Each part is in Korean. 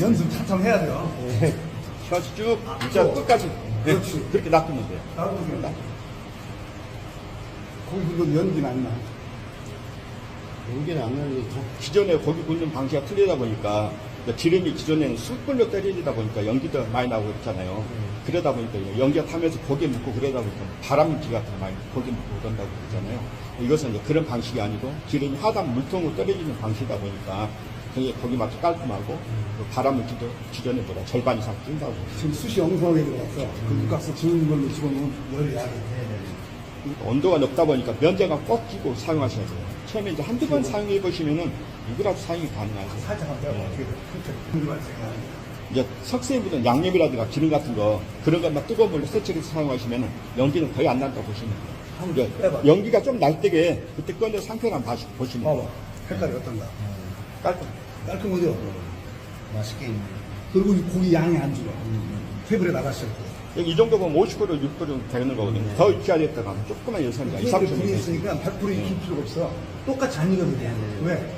연습 차참 해야 돼요. 셔츠 쭉 진짜 끝까지 네, 그렇지. 그렇게 놔두면 돼요. 나도 모르겠다. 거기 연기 안 나. 연기는 안 나는데 기존에 고기 굽는 방식이 틀리다 보니까 기름이 기존에는 숯불로 때리다 보니까 연기도 많이 나오고 그렇잖아요. 그러다 보니까 연기가 타면서 고기 묻고 그러다 보니까 바람기 같은 거 많이 고기 묻고 그런다고 그러잖아요. 이것은 이제 그런 방식이 아니고 기름이 하단 물통으로 떨어지는 방식이다 보니까 그게 고기 맛도 깔끔하고 그 바람물기도 기존에보다 절반 이상 뛴다고. 지금 숯이 엉성하게 들어갔어. 그 육각수 지운 걸로 집어넣으면 열이 야해. 온도가 높다 보니까 면제가 꼭 끼고 사용하셔야 돼요. 처음에 이제 한두 번 사용해 보시면은 이거라도 사용이 가능하죠. 살짝 한번 네. 어떻게 궁금한 생각. 이제 석쇠에 묻은 양념이라든가 기름 같은 거 그런 것만 뜨거운 물로 세척해서 사용하시면 연기는 거의 안 난다고 보시면 돼요. 한번 이제 빼봐. 연기가 좀 날 때게 그때 꺼내 상태를 한번 보시면 봐봐. 돼요. 색깔이 어떤가. 깔끔. 깔끔하죠? 맛있게 있네. 그리고 이 고기 양이 안 줄어. 테이블에 나갔을 때. 여기 이 정도 보면 50kg, 6kg 되는 거거든요. 더 하면 조금만 열선이가 2, 3 이렇게 초 분이 있으니까 100% 익힐 필요가 없어. 똑같이 안 익어도 돼. 왜?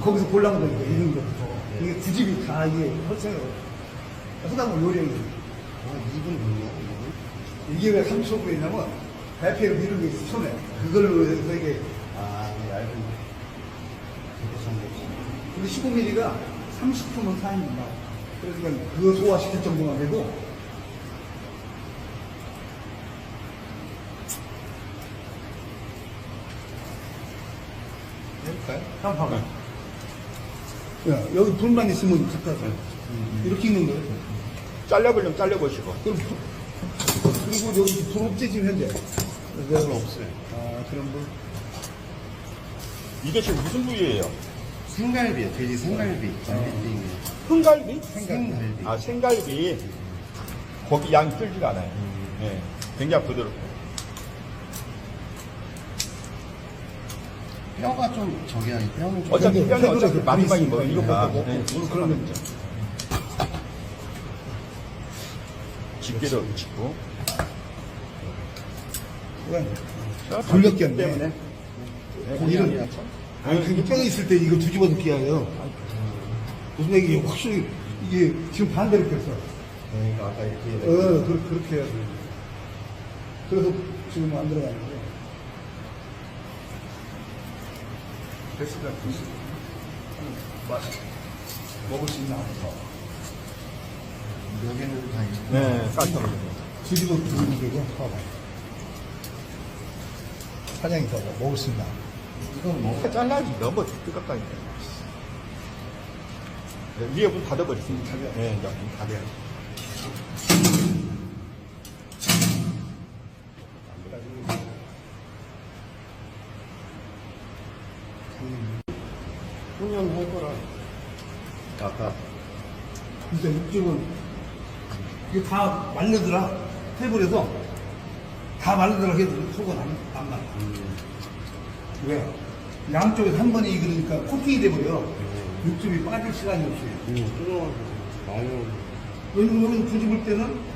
거기서 골라온 거니까 익은 것부터. 이게 구집이 다 이게 헐생을 하다보면 요령이. 아, 2분 걸려, 2분? 이게 왜 30초 있냐면 대패로 미는 게 있어, 손에. 그걸로 해서 이게. 아, 이 얇은 되게 삼겹살. 근데 15mm가 30초면 사입니다. 그래서 그냥 그거 소화시킬 정도만 해도 해볼까요? 한번. 야, 여기 불만 있으면 갖다 줘. 이렇게 있는 거예요. 잘라보려면 잘라보시고. 그럼 불- 그리고 여기 불 없지 지금 현재. 별로 없어요. 아 그럼 뭐 이게 지금 무슨 부위예요? 생갈비요, 돼지 생갈비. 갈비찜이. 흥갈비? 생갈비. 아, 생갈비. 고기 양이 줄지가 않아요. 네. 굉장히 부드럽고. 뼈가 좀 저기 하니 뼈는 좀. 어차피 뼈는 어차피 그 많이 많이 먹으니까. 이거 먹고 네, 거 있죠. 집게로 짚고. 돌렸기 때문에. 고기는 아니 그게 뼈가 있을 때 이거 뒤집어서 비하요. 무슨 얘기 확실히 이게 지금 반대로 뺐어. 그러니까 아까 이렇게. 어 그, 그렇게 해야 돼. 그래서 지금 안 들어가는 거예요. 됐습니다. 맛 먹을 수 있나. 여기는 다 있고. 네, 깔끔하게. 뒤집어 두는 게고 봐봐. 사장이 더 먹을 수 있나? 이건 뭐. 잘라야지. 너무 뜨겁다니까. 네, 위에 문 닫아버리겠습니다. 네, 이제 문 닫아야지. 훈련 할 거라. 아까. 진짜 육즙은 이게 다 말르더라. 테이블에서 다 말르더라 해도 속은 안, 안 말라. 왜? 양쪽에서 한 번에 익으니까 코팅이 돼버려. 육즙이 빠질 시간이 없어요. 음, 뜨거워서. 많이 왜냐면 여기서 뒤집을 때는